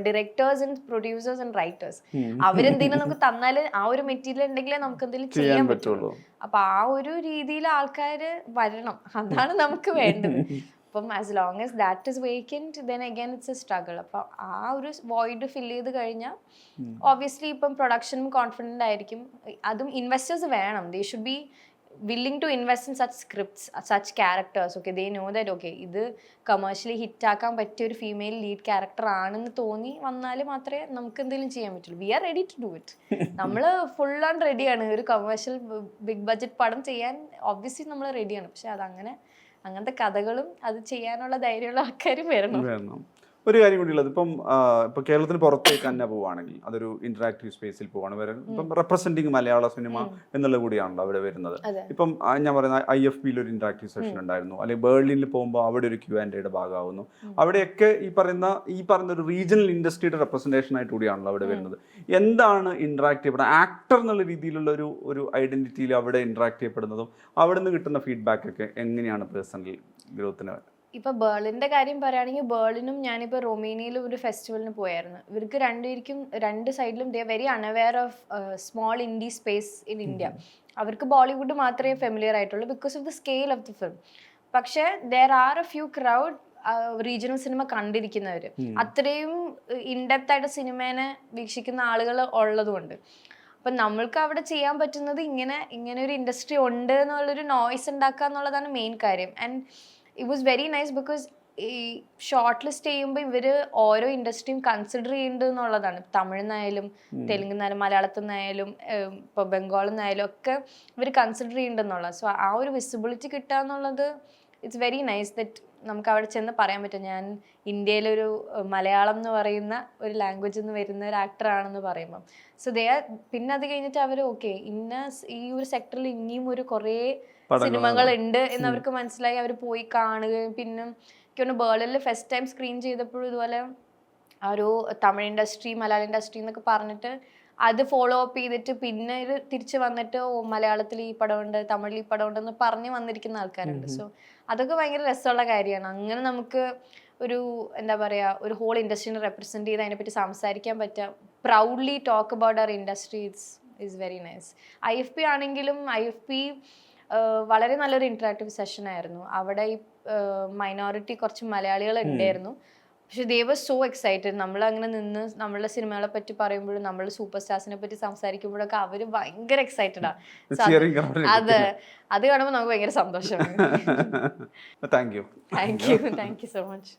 directors and producers and writers അവരെന്തെങ്കിലും നമുക്ക് തന്നാൽ ആ ഒരു മെറ്റീരിയൽ ഉണ്ടെങ്കിലേ നമുക്ക് എന്തെങ്കിലും ചെയ്യാൻ പറ്റുള്ളൂ. അപ്പൊ ആ ഒരു രീതിയിൽ ആൾക്കാർ വരണം. അതാണ് നമുക്ക് വേണ്ടത്. അപ്പം as long as that is vacant then again it's a struggle അപ്പോൾ ആ ഒരു വോയിഡ് ഫില്ല് ചെയ്ത് കഴിഞ്ഞാൽ ഓബിയസ്ലി ഇപ്പം പ്രൊഡക്ഷനും കോൺഫിഡന്റ് ആയിരിക്കും. അതും ഇൻവെസ്റ്റേഴ്സ് വേണം. They should be willing to invest in such scripts such characters okay they know that okay ഇത് കമേഴ്ഷ്യലി ഹിറ്റാക്കാൻ പറ്റിയ ഒരു ഫീമെയിൽ ലീഡ് ക്യാരക്ടർ ആണെന്ന് തോന്നി വന്നാൽ മാത്രമേ നമുക്ക് എന്തെങ്കിലും ചെയ്യാൻ പറ്റുള്ളൂ. We are ready to do it നമ്മൾ ഫുൾ ആൻഡ് റെഡിയാണ് ഒരു കമേഴ്ഷ്യൽ ബിഗ് ബഡ്ജറ്റ് പടം ചെയ്യാൻ ഒബ്വിയസ്ലി നമ്മൾ റെഡിയാണ് പക്ഷെ അതങ്ങനെ അങ്ങനത്തെ കഥകളും അത് ചെയ്യാനുള്ള ധൈര്യമുള്ള ആൾക്കാരും വരണം. ഒരു കാര്യം കൂടി ഉള്ളത്. ഇപ്പം ഇപ്പൊ കേരളത്തിന് പുറത്തേക്ക് തന്നെ പോവുകയാണെങ്കിൽ അതൊരു ഇന്ററാക്റ്റീവ് സ്പേസിൽ പോവാണ്. വരുന്നത് ഇപ്പം റെപ്രസെന്റിങ് മലയാള സിനിമ എന്നുള്ളത് കൂടിയാണല്ലോ അവിടെ വരുന്നത്. ഇപ്പം ഞാൻ പറയുന്ന ഐ എഫ് ബിയിൽ ഒരു ഇന്ററാക്റ്റീവ് സെഷൻ ഉണ്ടായിരുന്നു. അല്ലെങ്കിൽ ബേർലിനിൽ പോകുമ്പോൾ അവിടെ ഒരു ക്യൂ ആൻഡ് യുടെ ഭാഗമാവുന്നു. അവിടെയൊക്കെ ഈ പറയുന്ന ഈ പറയുന്ന ഒരു റീജിയണൽ ഇൻഡസ്ട്രിയുടെ റെപ്രസെന്റേഷൻ ആയിട്ട് കൂടിയാണല്ലോ അവിടെ വരുന്നത്. എന്താണ് ഇന്ററാക്ട് ചെയ്യപ്പെടുന്നത് ആക്ടർ എന്നുള്ള രീതിയിലുള്ള ഒരു ഒരു ഐഡന്റിറ്റിയിൽ അവിടെ ഇന്ററാക്ട് ചെയ്യപ്പെടുന്നതും അവിടെ നിന്ന് കിട്ടുന്ന ഫീഡ്ബാക്ക് ഒക്കെ എങ്ങനെയാണ് പേഴ്സണൽ ഗ്രോത്തിന് ഇപ്പൊ ബേളിന്റെ കാര്യം പറയുകയാണെങ്കിൽ ബേളിനും ഞാനിപ്പോ റൊമേനിയയിലും ഒരു ഫെസ്റ്റിവലിന് പോയായിരുന്നു. ഇവർക്ക് രണ്ടുപേർക്കും രണ്ട് സൈഡിലും they very unaware of small indie space in India അവർക്ക് ബോളിവുഡ് മാത്രമേ ഫെമിലിയർ ആയിട്ടുള്ളൂ because of the scale of the film പക്ഷേ there are a few crowd regional cinema കണ്ടിരിക്കുന്നവർ അത്രയും ഇൻഡെപ്ത് ആയിട്ട് സിനിമേനെ വീക്ഷിക്കുന്ന ആളുകൾ ഉള്ളതുകൊണ്ട്. അപ്പം നമ്മൾക്ക് അവിടെ ചെയ്യാൻ പറ്റുന്നത് ഇങ്ങനെ ഇങ്ങനെ ഒരു ഇൻഡസ്ട്രി ഉണ്ട് എന്നുള്ളൊരു നോയ്സ് ഉണ്ടാക്കുക എന്നുള്ളതാണ് മെയിൻ കാര്യം. And it was very nice because ഈ ഷോർട്ട് ലിസ്റ്റ് ചെയ്യുമ്പോൾ ഇവർ ഓരോ ഇൻഡസ്ട്രിയും കൺസിഡർ ചെയ്യുന്നുണ്ട് എന്നുള്ളതാണ്. തമിഴ്ന്നായാലും തെലുങ്കുന്നായാലും മലയാളത്തിൽ നിന്നായാലും ഇപ്പോൾ ബംഗാളിൽ നിന്നായാലും ഒക്കെ ഇവർ കൺസിഡർ ചെയ്യുന്നുണ്ടെന്നുള്ളത് സോ ആ ഒരു വിസിബിലിറ്റി കിട്ടുക എന്നുള്ളത് ഇറ്റ്സ് വെരി നൈസ് ദറ്റ് നമുക്ക് അവിടെ ചെന്ന് പറയാൻ പറ്റും. ഞാൻ ഇന്ത്യയിലൊരു മലയാളം എന്ന് പറയുന്ന ഒരു ലാംഗ്വേജ് നിന്ന് വരുന്ന ഒരു ആക്ടറാണെന്ന് പറയുമ്പം. സോ ദേ പിന്നെ അത് കഴിഞ്ഞിട്ട് അവർ ഓക്കെ ഇന്ന ഈ ഒരു സെക്ടറിൽ ഇനിയും ഒരു കുറേ സിനിമകൾ ഉണ്ട് എന്ന് അവർക്ക് മനസ്സിലായി. അവർ പോയി കാണുകയും പിന്നെ എനിക്കൊന്ന് ബേളിൽ ഫസ്റ്റ് ടൈം സ്ക്രീൻ ചെയ്തപ്പോഴും ഇതുപോലെ ആ ഒരു തമിഴ് ഇൻഡസ്ട്രി മലയാള ഇൻഡസ്ട്രി എന്നൊക്കെ പറഞ്ഞിട്ട് അത് ഫോളോ അപ്പ് ചെയ്തിട്ട് പിന്നെ ഇത് തിരിച്ച് വന്നിട്ട് ഓ മലയാളത്തിൽ ഈ പടമുണ്ട് തമിഴിൽ ഈ പടമുണ്ട് എന്ന് പറഞ്ഞ് വന്നിരിക്കുന്ന ആൾക്കാരുണ്ട്. സോ അതൊക്കെ ഭയങ്കര രസമുള്ള കാര്യമാണ്. അങ്ങനെ നമുക്ക് ഒരു എന്താ പറയുക ഒരു ഹോൾ ഇൻഡസ്ട്രീനെ റെപ്രസെന്റ് ചെയ്ത് അതിനെപ്പറ്റി സംസാരിക്കാൻ പറ്റുക. Proudly talk about our industry it's is very nice I F P ആണെങ്കിലും ഐ എഫ് പി വളരെ നല്ലൊരു ഇൻട്രാക്റ്റീവ് സെഷൻ ആയിരുന്നു. അവിടെ ഈ മൈനോറിറ്റി കുറച്ച് മലയാളികൾ ഉണ്ടായിരുന്നു. പക്ഷെ ദേ വാസ് സോ എക്സൈറ്റഡ് നമ്മൾ അങ്ങനെ നിന്ന് നമ്മളുടെ സിനിമകളെ പറ്റി പറയുമ്പോഴും നമ്മൾ സൂപ്പർ സ്റ്റാർസിനെ പറ്റി സംസാരിക്കുമ്പോഴൊക്കെ അവർ ഭയങ്കര എക്സൈറ്റഡാ Cheering അത് അത് കാണുമ്പോൾ നമുക്ക് ഭയങ്കര സന്തോഷമാണ്. Thank you thank you thank you so much